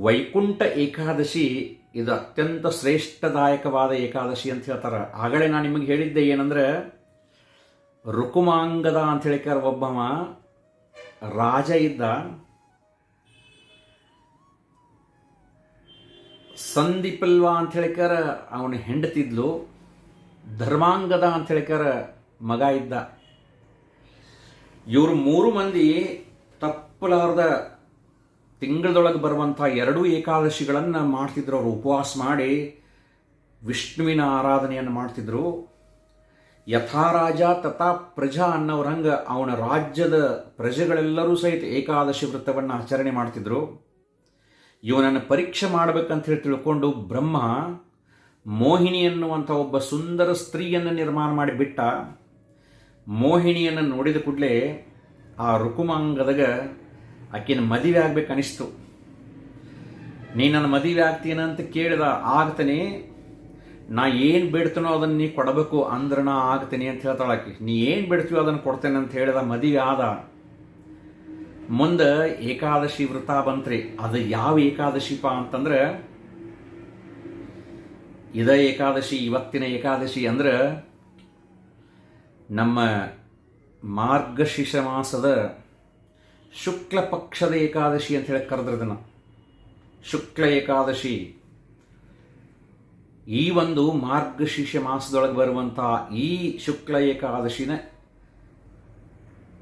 ವೈಕುಂಠ ಏಕಾದಶಿ ಇದು ಅತ್ಯಂತ ಶ್ರೇಷ್ಠದಾಯಕವಾದ ಏಕಾದಶಿ ಅಂತ ಹೇಳ್ತಾರೆ. ಆಗಲೇ ನಾನು ನಿಮಗೆ ಹೇಳಿದ್ದೆ ಏನಂದ್ರೆ ರುಕುಮಾಂಗದ ಅಂತ ಹೇಳಿಕಾರ ಒಬ್ಬವ. ರಾಜ ಇದ್ದ. ಸಂದೀಪಲ್ವ ಅಂತ ಹೇಳಿಕಾರ ಅವನ ಹೆಂಡತಿದ್ಲು. ಧರ್ಮಾಂಗದ ಅಂತ ಹೇಳಿಕಾರ ಮಗ ಇದ್ದ. ಇವರು ಮೂರು ಮಂದಿ ತಪ್ಪಲಾರ್ದ ತಿಂಗಳದೊಳಗೆ ಬರುವಂಥ ಎರಡೂ ಏಕಾದಶಿಗಳನ್ನು ಮಾಡ್ತಿದ್ರು. ಅವರು ಉಪವಾಸ ಮಾಡಿ ವಿಷ್ಣುವಿನ ಆರಾಧನೆಯನ್ನು ಮಾಡ್ತಿದ್ರು. ಯಥಾರಾಜ ತಥಾ ಪ್ರಜಾ ಅನ್ನೋರಂಗ ಅವನ ರಾಜ್ಯದ ಪ್ರಜೆಗಳೆಲ್ಲರೂ ಸಹಿತ ಏಕಾದಶಿ ವೃತ್ತವನ್ನು ಆಚರಣೆ ಮಾಡ್ತಿದ್ರು. ಇವನನ್ನು ಪರೀಕ್ಷೆ ಮಾಡಬೇಕಂತ ಹೇಳಿ ತಿಳ್ಕೊಂಡು ಬ್ರಹ್ಮ ಮೋಹಿನಿ ಅನ್ನುವಂಥ ಒಬ್ಬ ಸುಂದರ ಸ್ತ್ರೀಯನ್ನು ನಿರ್ಮಾಣ ಮಾಡಿ ಬಿಟ್ಟ. ಮೋಹಿನಿಯನ್ನು ನೋಡಿದ ಕೂಡಲೇ ಆ ರುಕುಮಾಂಗದಾಗ ಆಕಿನ ಮದುವೆ ಆಗ್ಬೇಕು ಅನಿಸ್ತು ನೀ ನನ್ನ ಮದುವೆ ಆಗ್ತೀನ ಅಂತ ಕೇಳಿದ ಆಗ್ತಾನೆ ನಾ ಏನು ಬೇಡ್ತೀನೋ ಅದನ್ನು ನೀ ಕೊಡಬೇಕು ಅಂದ್ರೆ ನಾ ಆಗ್ತೀನಿ ಅಂತ ಹೇಳ್ತಾಳಾಕಿ ನೀ ಏನು ಬಿಡ್ತೀವೋ ಅದನ್ನು ಕೊಡ್ತೇನೆ ಅಂತ ಹೇಳಿದ ಮದುವೆ ಆದ ಮುಂದೆ ಏಕಾದಶಿ ವೃತ ಬಂತ್ರಿ. ಅದು ಯಾವ ಏಕಾದಶಿಪ ಅಂತಂದ್ರೆ ಇದ ಏಕಾದಶಿ, ಇವತ್ತಿನ ಏಕಾದಶಿ ಅಂದ್ರೆ ನಮ್ಮ ಮಾರ್ಗಶಿಷ ಮಾಸದ ಶುಕ್ಲ ಪಕ್ಷದ ಏಕಾದಶಿ ಅಂತ ಹೇಳಿ ಕರೆದ್ರದನ್ನ. ಶುಕ್ಲ ಏಕಾದಶಿ. ಈ ಒಂದು ಮಾರ್ಗಶೀರ್ಷ ಮಾಸದೊಳಗೆ ಬರುವಂತಹ ಈ ಶುಕ್ಲ ಏಕಾದಶಿನ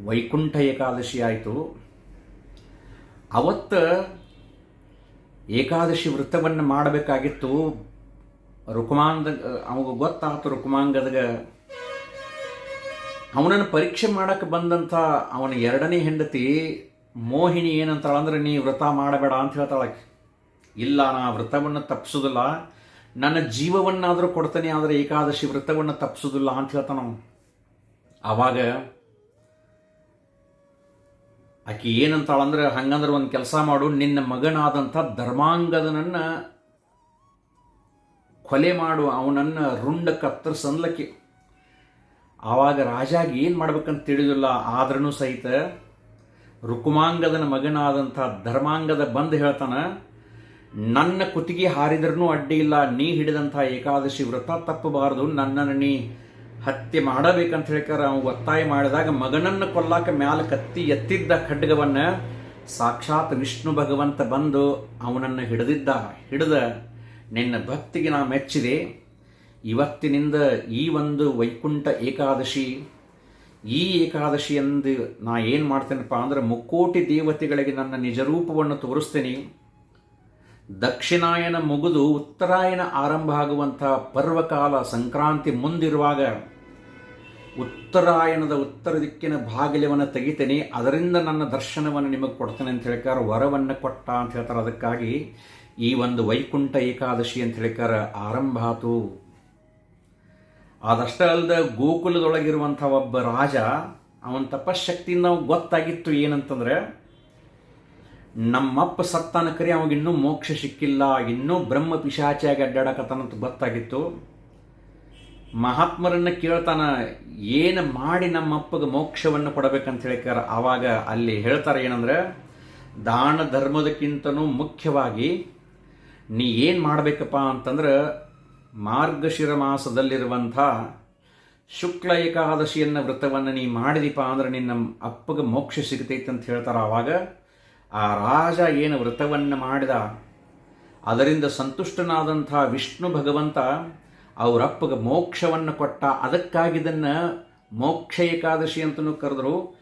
ವೈಕುಂಠ ಏಕಾದಶಿ ಆಯಿತು. ಅವತ್ತ ಏಕಾದಶಿ ವೃತ್ತವನ್ನು ಮಾಡಬೇಕಾಗಿತ್ತು. ರುಕುಮಾಂಗ, ಅವಾಗ ಗೊತ್ತಾಯ್ತು ರುಕುಮಾಂಗದಾಗ. ಅವನನ್ನು ಪರೀಕ್ಷೆ ಮಾಡಕ್ಕೆ ಬಂದಂಥ ಅವನ ಎರಡನೇ ಹೆಂಡತಿ, ಮೋಹಿನಿ ಏನಂತಾಳಂದ್ರೆ, ನೀ ವ್ರತ ಮಾಡಬೇಡ ಅಂತ ಹೇಳ್ತಾಳೆ ಇಲ್ಲ, ನಾ ವ್ರತವನ್ನು ತಪ್ಪಿಸೋದಿಲ್ಲ ನನ್ನ ಜೀವವನ್ನಾದರೂ ಕೊಡ್ತಾನೆ, ಆದರೆ ಏಕಾದಶಿ ವ್ರತವನ್ನು ತಪ್ಪಿಸೋದಿಲ್ಲ ಅಂತ ಹೇಳ್ತಾನ ಆವಾಗ ಆಕೆ ಏನಂತಾಳಂದ್ರೆ, ಹಂಗಂದ್ರೆ ಒಂದು ಕೆಲಸ ಮಾಡು, ನಿನ್ನ ಮಗನಾದಂಥ ಧರ್ಮಾಂಗದನನ್ನು ಕೊಲೆ ಮಾಡು, ಅವನನ್ನು ರುಂಡ ಕತ್ತರಿಸನ್ಲಕ್ಕೆ ಆವಾಗ ರಾಜಾಗ ಏನು ಮಾಡ್ಬೇಕಂತ ತಿಳಿದಿಲ್ಲ ಆದ್ರೂ ಸಹಿತ ರುಕುಮಾಂಗದನ ಮಗನಾದಂಥ ಧರ್ಮಾಂಗದ ಬಂದು ಹೇಳ್ತಾನ ನನ್ನ ಕುತ್ತಿಗೆ ಹಾರಿದ್ರೂ ಅಡ್ಡಿ ಇಲ್ಲ, ನೀ ಹಿಡಿದಂಥ ಏಕಾದಶಿ ವ್ರತ ತಪ್ಪಬಾರದು, ನನ್ನನ್ನು ನೀ ಹತ್ಯೆ ಮಾಡಬೇಕಂತ ಹೇಳಿಕಾರ ಅವನು ಒತ್ತಾಯ ಮಾಡಿದಾಗ ಮಗನನ್ನು ಕೊಲ್ಲಾಕ ಮ್ಯಾಲ ಕತ್ತಿ ಎತ್ತಿದ್ದ ಖಡ್ಗವನ್ನು ಸಾಕ್ಷಾತ್ ವಿಷ್ಣು ಭಗವಂತ ಬಂದು ಅವನನ್ನು ಹಿಡಿದಿದ್ದ, ಹಿಡಿದ, ನಿನ್ನ ಭಕ್ತಿಗೆ ನಾ ಮೆಚ್ಚಿದೆ. ಇವತ್ತಿನಿಂದ ಈ ಒಂದು ವೈಕುಂಠ ಏಕಾದಶಿ, ಈ ಏಕಾದಶಿ ಎಂದು ನಾ ಏನು ಮಾಡ್ತೇನಪ್ಪ ಅಂದ್ರೆ ಮುಕ್ಕೋಟಿ ದೇವತೆಗಳಿಗೆ ನನ್ನ ನಿಜರೂಪವನ್ನು ತೋರಿಸ್ತೇನೆ. ದಕ್ಷಿಣಾಯನ ಮುಗಿದು ಉತ್ತರಾಯಣ ಆರಂಭ ಆಗುವಂಥ ಪರ್ವಕಾಲ ಸಂಕ್ರಾಂತಿ ಮುಂದಿರುವಾಗ ಉತ್ತರಾಯಣದ ಉತ್ತರ ದಿಕ್ಕಿನ ಬಾಗಿಲವನ್ನು ತೆಗಿತೇನೆ, ಅದರಿಂದ ನನ್ನ ದರ್ಶನವನ್ನು ನಿಮಗೆ ಕೊಡ್ತೇನೆ ಅಂತ ಹೇಳ್ಕಾರ, ವರವನ್ನು ಕೊಟ್ಟ ಅಂತ ಹೇಳ್ತಾರೆ. ಅದಕ್ಕಾಗಿ ಈ ಒಂದು ವೈಕುಂಠ ಏಕಾದಶಿ ಅಂತ ಹೇಳ್ಕಾರ ಆರಂಭ ಆತು. ಆದಷ್ಟೇ ಅಲ್ಲದೆ ಗೋಕುಲದೊಳಗಿರುವಂಥ ಒಬ್ಬ ರಾಜ, ಅವನ ತಪಶಕ್ತಿಯಿಂದ ಗೊತ್ತಾಗಿತ್ತು ಏನಂತಂದ್ರೆ ನಮ್ಮಪ್ಪ ಸತ್ತಾನ ಕರೆ ಇನ್ನೂ ಮೋಕ್ಷ ಸಿಕ್ಕಿಲ್ಲ, ಇನ್ನೂ ಬ್ರಹ್ಮ ಪಿಶಾಚಿಯಾಗಿ ಅಡ್ಡಾಡಕತ್ತಾನಂತ ಗೊತ್ತಾಗಿತ್ತು. ಮಹಾತ್ಮರನ್ನ ಕೇಳ್ತಾನ, ಏನು ಮಾಡಿ ನಮ್ಮಪ್ಪಗೆ ಮೋಕ್ಷವನ್ನು ಕೊಡಬೇಕಂತ ಹೇಳಿಕಾರ ಆವಾಗ ಅಲ್ಲಿ ಹೇಳ್ತಾರೆ ಏನಂದ್ರೆ, ದಾನ ಧರ್ಮದಕ್ಕಿಂತನೂ ಮುಖ್ಯವಾಗಿ ನೀ ಏನು ಮಾಡಬೇಕಪ್ಪ ಅಂತಂದ್ರೆ, ಮಾರ್ಗಶಿರ ಮಾಸದಲ್ಲಿರುವಂಥ ಶುಕ್ಲ ಏಕಾದಶಿಯನ್ನ ವ್ರತವನ್ನು ನೀ ಮಾಡಿದಿಪ್ಪ ಅಂದ್ರೆ ನಿನ್ನ ಅಪ್ಪಗೆ ಮೋಕ್ಷ ಸಿಗತೈತೆ ಅಂತ ಹೇಳ್ತಾರೆ ಆವಾಗ ಆ ರಾಜ ಏನು ವ್ರತವನ್ನು ಮಾಡಿದ? ಅದರಿಂದ ಸಂತುಷ್ಟನಾದಂಥ ವಿಷ್ಣು ಭಗವಂತ ಅವರಪ್ಪಗೆ ಮೋಕ್ಷವನ್ನು ಕೊಟ್ಟ. ಅದಕ್ಕಾಗಿ ಇದನ್ನು ಮೋಕ್ಷ ಏಕಾದಶಿ ಅಂತಲೂ ಕರೆದರು,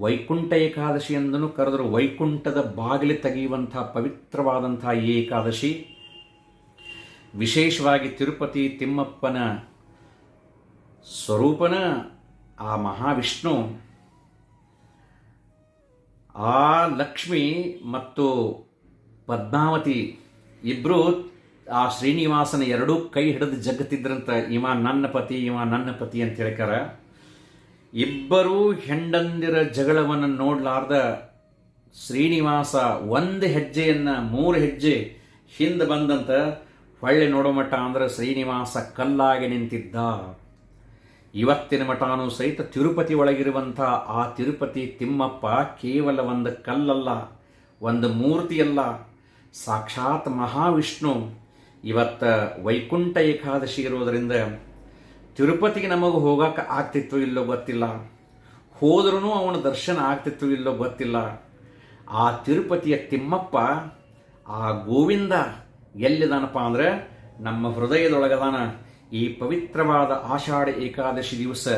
ವೈಕುಂಠ ಏಕಾದಶಿ ಅಂತಲೂ ಕರೆದರು. ವೈಕುಂಠದ ಬಾಗಿಲು ತೆಗೆಯುವಂಥ ಪವಿತ್ರವಾದಂಥ ಏಕಾದಶಿ. ವಿಶೇಷವಾಗಿ ತಿರುಪತಿ ತಿಮ್ಮಪ್ಪನ ಸ್ವರೂಪನ ಆ ಮಹಾವಿಷ್ಣು ಆ ಲಕ್ಷ್ಮಿ ಮತ್ತು ಪದ್ಮಾವತಿ ಇಬ್ಬರು ಆ ಶ್ರೀನಿವಾಸನ ಎರಡೂ ಕೈ ಹಿಡಿದು ಜಗತ್ತಿದ್ರಂತ ಇವ ನನ್ನ ಪತಿ, ಇವ ನನ್ನ ಪತಿ ಅಂತ ಹೇಳ್ಕಾರ ಇಬ್ಬರೂ ಹೆಂಡಂದಿರ ಜಗಳವನ್ನು ನೋಡಲಾರ್ದ ಶ್ರೀನಿವಾಸ ಒಂದು ಹೆಜ್ಜೆಯನ್ನು ಮೂರು ಹೆಜ್ಜೆ ಹಿಂದೆ ಬಂದಂತ ಹೊಳ್ಳೆ ನೋಡೋ ಮಟ್ಟ ಅಂದ್ರೆ ಶ್ರೀನಿವಾಸ ಕಲ್ಲಾಗಿ ನಿಂತಿದ್ದ. ಇವತ್ತಿನ ಮಠಾನು ಸಹಿತ ತಿರುಪತಿ ಒಳಗಿರುವಂಥ ಆ ತಿರುಪತಿ ತಿಮ್ಮಪ್ಪ ಕೇವಲ ಒಂದು ಕಲ್ಲಲ್ಲ, ಒಂದು ಮೂರ್ತಿಯಲ್ಲ. ಸಾಕ್ಷಾತ್ ಮಹಾವಿಷ್ಣು. ಇವತ್ತ ವೈಕುಂಠ ಏಕಾದಶಿ ಇರೋದರಿಂದ ತಿರುಪತಿಗೆ ನಮಗೆ ಹೋಗಕ್ಕೆ ಆಗ್ತಿತ್ತು ಇಲ್ಲೋ ಗೊತ್ತಿಲ್ಲ. ಹೋದ್ರೂ ಅವನ ದರ್ಶನ ಆಗ್ತಿತ್ತು ಇಲ್ಲೋ ಗೊತ್ತಿಲ್ಲ. ಆ ತಿರುಪತಿಯ ತಿಮ್ಮಪ್ಪ, ಆ ಗೋವಿಂದ ಎಲ್ಲಿದಾನಪ್ಪ ಅಂದ್ರೆ ನಮ್ಮ ಹೃದಯದೊಳಗದಾನ. ಈ ಪವಿತ್ರವಾದ ಆಷಾಢ ಏಕಾದಶಿ ದಿವಸ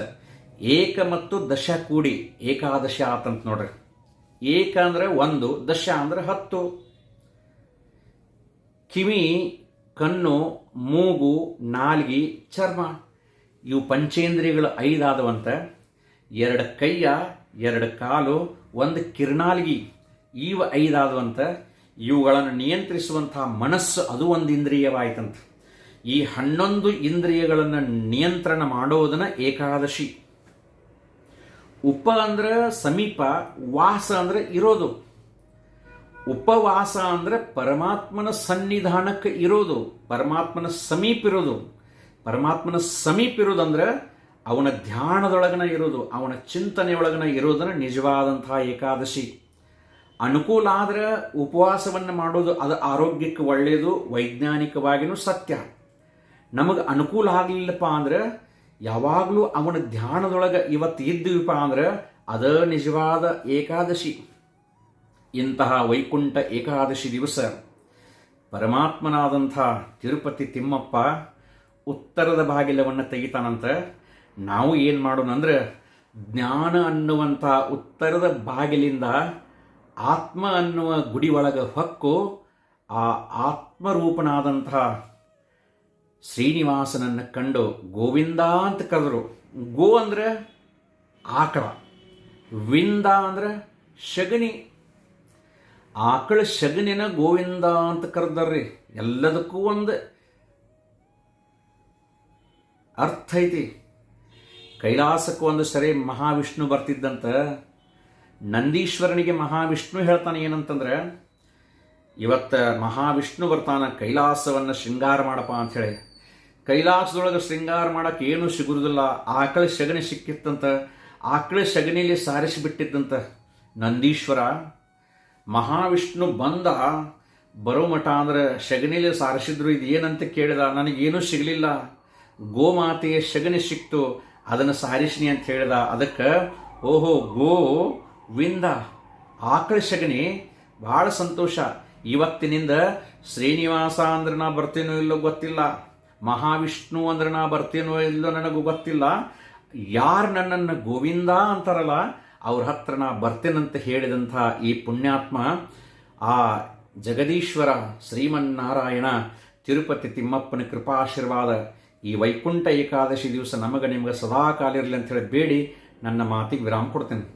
ಏಕ ಮತ್ತು ದಶ ಕೂಡಿ ಏಕಾದಶಿ ಆತಂತ ನೋಡ್ರಿ. ಏಕ ಅಂದ್ರೆ ಒಂದು, ದಶ ಅಂದ್ರೆ ಹತ್ತು. ಕಿವಿ, ಕಣ್ಣು, ಮೂಗು, ನಾಲ್ಗಿ, ಚರ್ಮ. ಇವು ಪಂಚೇಂದ್ರಿಯಗಳು ಐದಾದವಂತ ಎರಡು ಕೈಯ, ಎರಡು ಕಾಲು, ಒಂದು ಕಿರ್ನಾಲ್ಗಿ. ಇವು ಐದಾದವಂತ ಇವುಗಳನ್ನು ನಿಯಂತ್ರಿಸುವಂತಹ ಮನಸ್ಸು ಅದು ಒಂದು ಇಂದ್ರಿಯವಾಯ್ತಂತ. ಈ ಹನ್ನೊಂದು ಇಂದ್ರಿಯಗಳನ್ನು ನಿಯಂತ್ರಣ ಮಾಡೋದನ್ನ ಏಕಾದಶಿ. ಉಪ ಅಂದ್ರೆ ಸಮೀಪ, ವಾಸ ಅಂದ್ರೆ ಇರೋದು. ಉಪವಾಸ ಅಂದ್ರೆ ಪರಮಾತ್ಮನ ಸನ್ನಿಧಾನಕ್ಕೆ ಇರೋದು, ಪರಮಾತ್ಮನ ಸಮೀಪ ಇರೋದು. ಪರಮಾತ್ಮನ ಸಮೀಪ ಇರೋದಂದ್ರೆ ಅವನ ಧ್ಯಾನದೊಳಗನ ಇರೋದು, ಅವನ ಚಿಂತನೆಯೊಳಗನ ಇರೋದನ್ನ ನಿಜವಾದಂತಹ ಏಕಾದಶಿ. ಅನುಕೂಲ ಆದ್ರೆ ಉಪವಾಸವನ್ನು ಮಾಡೋದು ಅದು ಆರೋಗ್ಯಕ್ಕೆ ಒಳ್ಳೆಯದು ವೈಜ್ಞಾನಿಕವಾಗಿನೂ ಸತ್ಯ. ನಮಗೆ ಅನುಕೂಲ ಆಗಲಿಲ್ಲಪ್ಪ ಅಂದ್ರೆ ಯಾವಾಗಲೂ ಅವನ ಧ್ಯಾನದೊಳಗೆ ಇವತ್ತು ಇದ್ದೀವಪ್ಪ ಅಂದ್ರೆ ಅದ ನಿಜವಾದ ಏಕಾದಶಿ. ಇಂತಹ ವೈಕುಂಠ ಏಕಾದಶಿ ದಿವಸ ಪರಮಾತ್ಮನಾದಂಥ ತಿರುಪತಿ ತಿಮ್ಮಪ್ಪ ಉತ್ತರದ ಬಾಗಿಲವನ್ನು ತೆಗಿತಾನಂತ ನಾವು ಏನು ಮಾಡೋಣ ಅಂದ್ರೆ ಜ್ಞಾನ ಅನ್ನುವಂಥ ಉತ್ತರದ ಬಾಗಿಲಿಂದ ಆತ್ಮ ಅನ್ನುವ ಗುಡಿ ಒಳಗೆ ಹೊಕ್ಕು ಆ ಆತ್ಮರೂಪನಾದಂಥ ಶ್ರೀನಿವಾಸನನ್ನು ಕಂಡು ಗೋವಿಂದ ಅಂತ ಕರೆದರು. ಗೋ ಅಂದ್ರೆ ಆಕಳ. ವಿಂದ ಅಂದ್ರೆ ಶಗಣಿ ಆಕಳ ಶಗಣಿನ ಗೋವಿಂದ ಅಂತ ಕರೆದಾರ್ರಿ. ಎಲ್ಲದಕ್ಕೂ ಒಂದು ಅರ್ಥ ಐತಿ. ಕೈಲಾಸಕ್ಕೆ ಒಂದು ಸರಿ ಮಹಾವಿಷ್ಣು ಬರ್ತಿದ್ದಂತ ನಂದೀಶ್ವರನಿಗೆ ಮಹಾವಿಷ್ಣು ಹೇಳ್ತಾನೆ ಏನಂತಂದ್ರೆ, ಇವತ್ತು ಮಹಾವಿಷ್ಣು ಬರ್ತಾನ, ಕೈಲಾಸವನ್ನು ಶೃಂಗಾರ ಮಾಡಪ್ಪ ಅಂಥೇಳಿ ಕೈಲಾಸದೊಳಗೆ ಶೃಂಗಾರ ಮಾಡಕ್ಕೆ ಏನೂ ಸಿಗುವುದಿಲ್ಲ. ಆಕಳ ಸಗಣಿ ಸಿಕ್ಕಿತ್ತಂತ, ಆಕಳ ಸಗಣಿಯಲ್ಲಿ ಸಾರಿಸಿಬಿಟ್ಟಿದ್ದಂತ ನಂದೀಶ್ವರ, ಮಹಾವಿಷ್ಣು ಬಂದ, ಬರೋ ಮಠ ಅಂದ್ರೆ ಸಗಣಿಲಿ ಸಾರಿಸಿದ್ರು ಇದು ಏನಂತ ಕೇಳಿದ, ನನಗೇನೂ ಸಿಗಲಿಲ್ಲ. ಗೋಮಾತೆಯ ಸಗಣಿ ಸಿಕ್ತು, ಅದನ್ನು ಸಾರಿಸಿನಿ ಅಂತ ಹೇಳಿದ. ಅದಕ್ಕೆ, ಓಹೋ, ಗೋ, ವಿಂದ, ಆಕಳ ಸಗಣಿ, ಭಾಳ ಸಂತೋಷ. ಇವತ್ತಿನಿಂದ ಶ್ರೀನಿವಾಸ ಅಂದ್ರೆ ನಾ ಬರ್ತೀನೋ ಇಲ್ಲೋ ಗೊತ್ತಿಲ್ಲ. ಮಹಾವಿಷ್ಣು ಅಂದ್ರೆ ನಾ ಬರ್ತೇನೋ ಇಲ್ಲೋ ನನಗೂ ಗೊತ್ತಿಲ್ಲ. ಯಾರು ನನ್ನನ್ನು ಗೋವಿಂದ ಅಂತಾರಲ್ಲ, ಅವ್ರ ಹತ್ರ ನಾ ಬರ್ತೇನಂತ ಹೇಳಿದಂಥ ಈ ಪುಣ್ಯಾತ್ಮ, ಆ ಜಗದೀಶ್ವರ ಶ್ರೀಮನ್ನಾರಾಯಣ ತಿರುಪತಿ ತಿಮ್ಮಪ್ಪನ ಕೃಪಾಶೀರ್ವಾದ ಈ ವೈಕುಂಠ ಏಕಾದಶಿ ದಿವಸ ನಮಗೆ ನಿಮಗೆ ಸದಾ ಕಾಲಿರಲಿ ಅಂತ ಹೇಳಿ ಬೇಡಿ, ನನ್ನ ಮಾತಿಗೆ ವಿರಾಮ ಕೊಡ್ತೇನೆ.